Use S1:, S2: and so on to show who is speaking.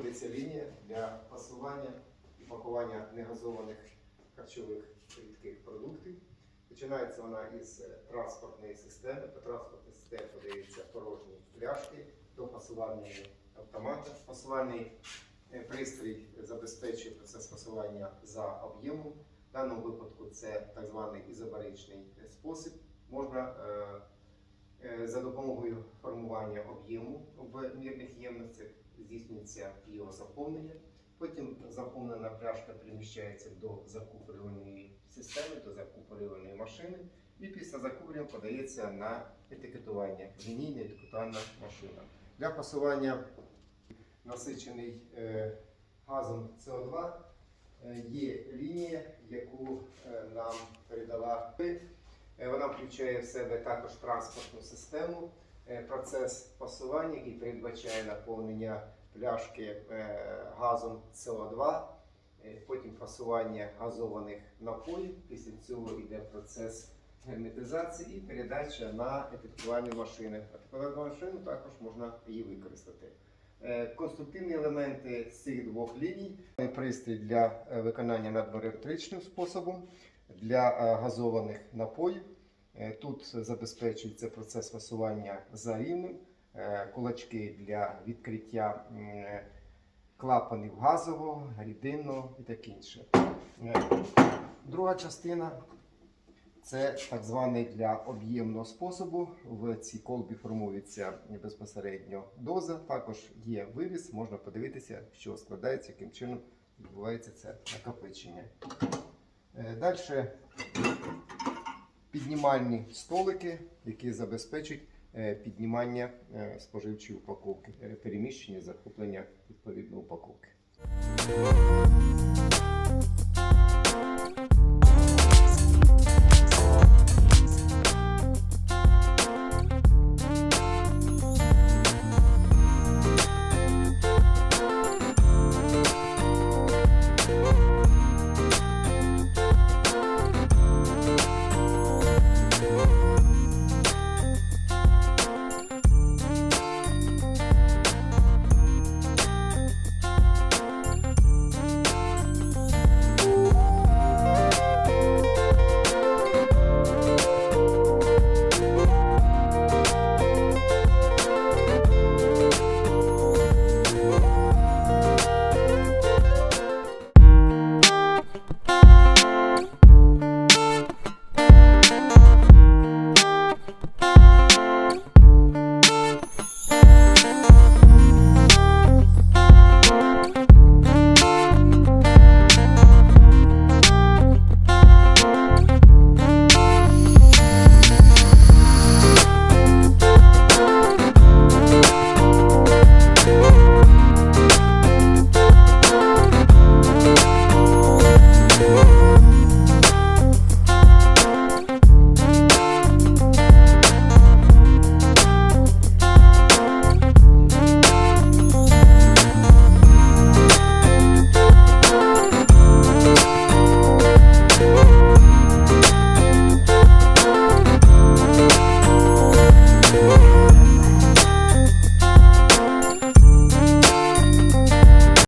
S1: знаходиться лінія для пасування і пакування негазованих харчових рідких продуктів. Починається вона із е, транспортної системи. По транспортній системі подається порожні пляшки до пасувального автомата. Пасувальний е, пристрій забезпечує процес пасування за об'ємом. В даному випадку це так званий ізобаричний е, спосіб. Можна за допомогою формування об'єму в мірних ємностях здійснюється його заповнення. Потім заповнена пляшка переміщається до закупорювальної системи, до закупорювальної машини, і після закупорення подається на етикетування. Лінійна етикетувальна машина. Для фасування насичений е, газом СО2 е, є лінія, включає в себе також транспортну систему, е, процес фасування, який передбачає наповнення пляшки е, газом СО2, е, потім фасування газованих напоїв. Після цього йде процес герметизації і передача на етикетувальні машини. А Етикетувальну машину також можна її використати. Конструктивні елементи з цих двох ліній пристрій для виконання надбаретричним способом для газованих напоїв. Е, Тут забезпечується процес фасування за рівнем, е, кулачки для відкриття е, клапанів газового, рідинного і таке інше. Друга частина це так званий для об'ємного способу. В цій колбі формується безпосередньо доза. Також є виріз, можна подивитися, що складається, яким чином відбувається це накопичення. Далі піднімальні столики, які забезпечують е, піднімання е, споживчої упаковки, е, переміщення, захоплення відповідної упаковки.